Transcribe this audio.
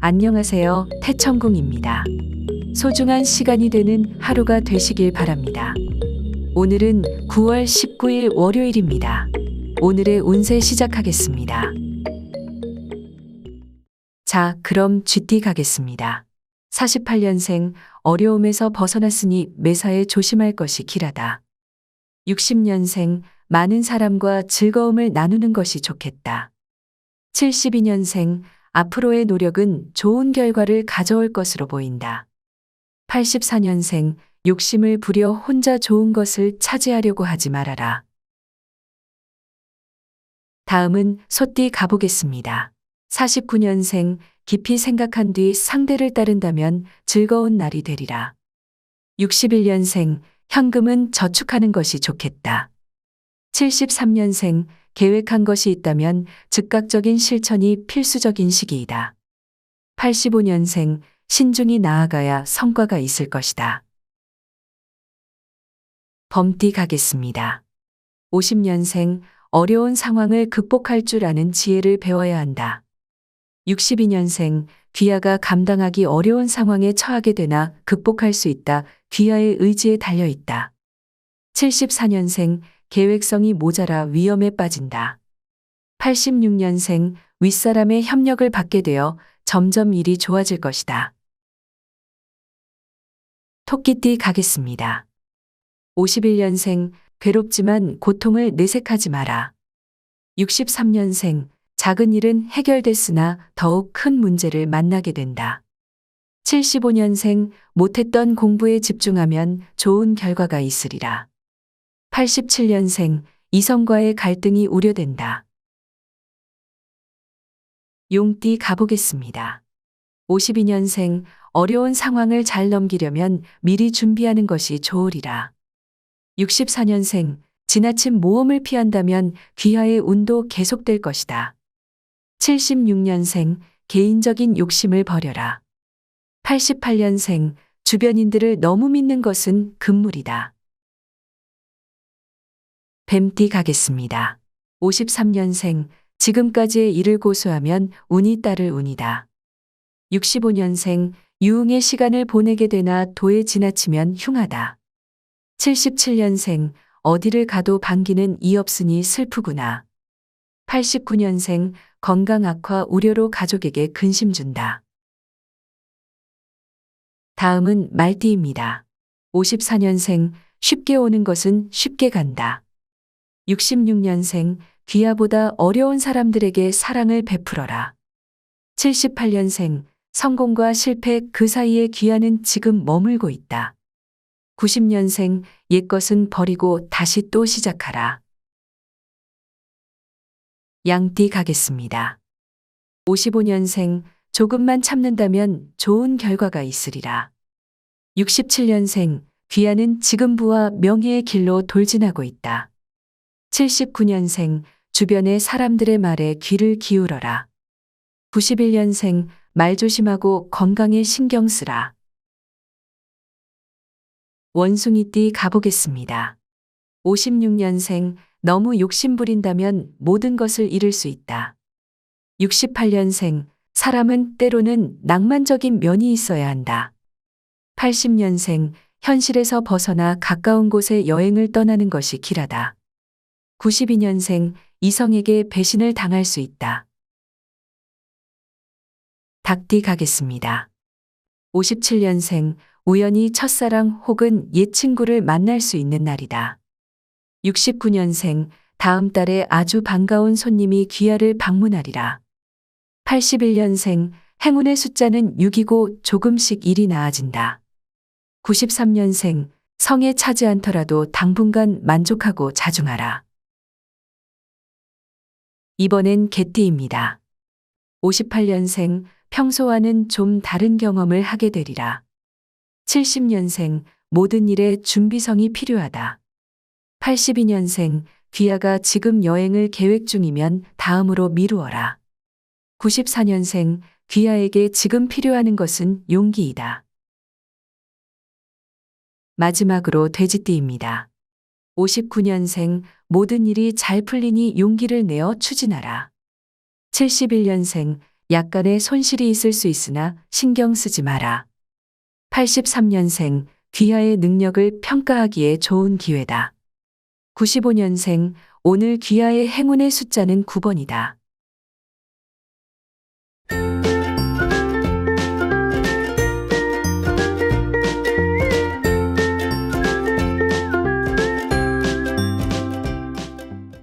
안녕하세요. 태천궁입니다. 소중한 시간이 되는 하루가 되시길 바랍니다. 오늘은 9월 19일 월요일입니다. 오늘의 운세 시작하겠습니다. 자, 그럼 GT 가겠습니다. 48년생 어려움에서 벗어났으니 매사에 조심할 것이 길하다. 60년생 많은 사람과 즐거움을 나누는 것이 좋겠다. 72년생 앞으로의 노력은 좋은 결과를 가져올 것으로 보인다. 84년생 욕심을 부려 혼자 좋은 것을 차지하려고 하지 말아라. 다음은 소띠 가보겠습니다. 49년생 깊이 생각한 뒤 상대를 따른다면 즐거운 날이 되리라. 61년생 현금은 저축하는 것이 좋겠다. 73년생 계획한 것이 있다면 즉각적인 실천이 필수적인 시기이다. 85년생 신중히 나아가야 성과가 있을 것이다. 범띠 가겠습니다. 50년생 어려운 상황을 극복할 줄 아는 지혜를 배워야 한다. 62년생 귀하가 감당하기 어려운 상황에 처하게 되나 극복할 수 있다. 귀하의 의지에 달려 있다. 74년생 계획성이 모자라 위험에 빠진다. 86년생 윗사람의 협력을 받게 되어 점점 일이 좋아질 것이다. 토끼띠 가겠습니다. 51년생 괴롭지만 고통을 내색하지 마라. 63년생 작은 일은 해결됐으나 더욱 큰 문제를 만나게 된다. 75년생 못했던 공부에 집중하면 좋은 결과가 있으리라. 87년생 이성과의 갈등이 우려된다. 용띠 가보겠습니다. 52년생 어려운 상황을 잘 넘기려면 미리 준비하는 것이 좋으리라. 64년생 지나친 모험을 피한다면 귀하의 운도 계속될 것이다. 76년생 개인적인 욕심을 버려라. 88년생 주변인들을 너무 믿는 것은 금물이다. 뱀띠 가겠습니다. 53년생 지금까지의 일을 고수하면 운이 따를 운이다. 65년생 유흥의 시간을 보내게 되나 도에 지나치면 흉하다. 77년생 어디를 가도 반기는 이 없으니 슬프구나. 89년생 건강 악화 우려로 가족에게 근심 준다. 다음은 말띠입니다. 54년생 쉽게 오는 것은 쉽게 간다. 66년생 귀하보다 어려운 사람들에게 사랑을 베풀어라. 78년생 성공과 실패 그 사이에 귀하는 지금 머물고 있다. 90년생 옛것은 버리고 다시 또 시작하라. 양띠 가겠습니다. 55년생 조금만 참는다면 좋은 결과가 있으리라. 67년생 귀하는 지금 부와 명예의 길로 돌진하고 있다. 79년생 주변의 사람들의 말에 귀를 기울여라. 91년생 말 조심하고 건강에 신경 쓰라. 원숭이띠 가보겠습니다. 56년생 너무 욕심 부린다면 모든 것을 잃을 수 있다. 68년생 사람은 때로는 낭만적인 면이 있어야 한다. 80년생 현실에서 벗어나 가까운 곳에 여행을 떠나는 것이 길하다. 92년생 이성에게 배신을 당할 수 있다. 닭띠 가겠습니다. 57년생 우연히 첫사랑 혹은 옛 친구를 만날 수 있는 날이다. 69년생 다음 달에 아주 반가운 손님이 귀하를 방문하리라. 81년생 행운의 숫자는 6이고 조금씩 일이 나아진다. 93년생 성에 차지 않더라도 당분간 만족하고 자중하라. 이번엔 개띠입니다. 58년생 평소와는 좀 다른 경험을 하게 되리라. 70년생 모든 일에 준비성이 필요하다. 82년생 귀하가 지금 여행을 계획 중이면 다음으로 미루어라. 94년생 귀하에게 지금 필요하는 것은 용기이다. 마지막으로 돼지띠입니다. 59년생 모든 일이 잘 풀리니 용기를 내어 추진하라. 71년생 약간의 손실이 있을 수 있으나 신경 쓰지 마라. 83년생 귀하의 능력을 평가하기에 좋은 기회다. 95년생 오늘 귀하의 행운의 숫자는 9번이다.